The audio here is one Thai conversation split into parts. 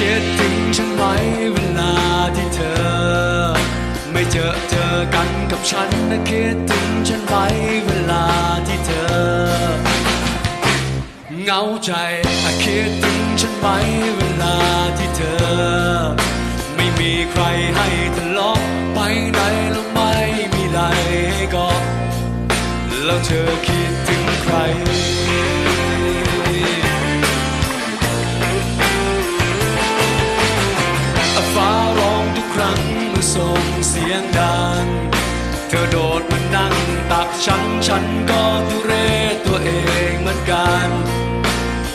คิดถึงฉันไหมเวลาที่เธอ ไม่เจอเจอกันกับฉันนะคิดถึงฉันไหมเวลาที่เธอเงาใจอะคิดถึงฉันไหมเวลาที่เธอ ไม่มีใครให้ทะเลาะไปไหนแล้วไม่มีไรให้กอดแล้วเธอคิดถึง ธอโดดมันนั่งตักฉันฉันก็ทุเรศตัวเองเหมือนกัน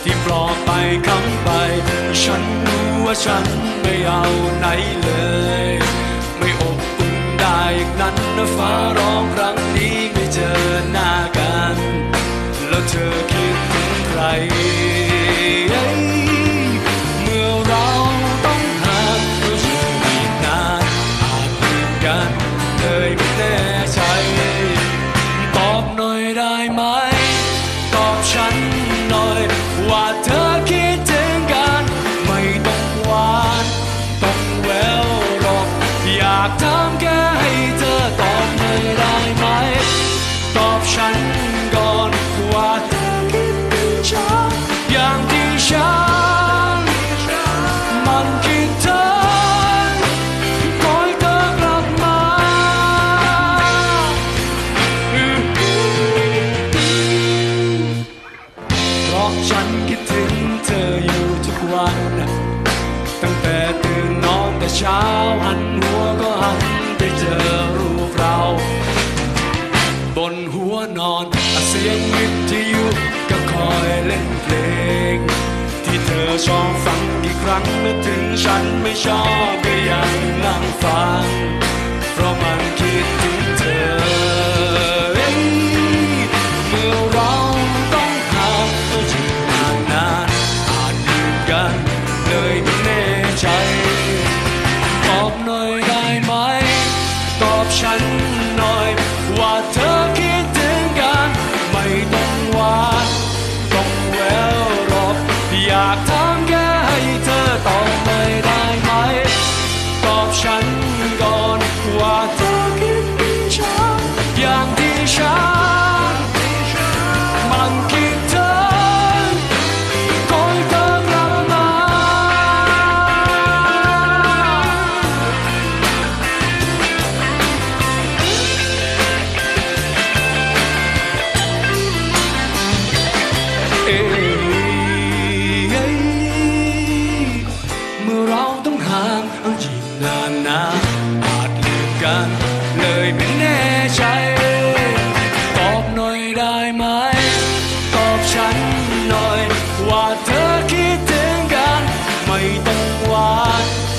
ที่ปลอบไปคำไป ฉันรู้ว่าฉันไม่เอาไหนเลย ไม่อบอุ่นได้อย่างนั้นนะฟ้าร้องครั้งนี้ากถามแค่ให้เธอตอบหน่อยได้ไหม ตอบฉันก่อนว่าเธอคิดถึงฉันอย่างที่ฉัน มันคิดถึงคอยเธอกลับมา เพราะฉันคิดถึงเธออยู่ทุกวัน ตั้งแต่ตื่นนอนแต่เช้าหัน บนหัวนอนเสียงวิทยุก็คอยเล่นเพลง ที่เธอชอบฟังกี่ครั้งเมื่อถึงฉันไม่ชอบก็ยังนั่งฟัง watch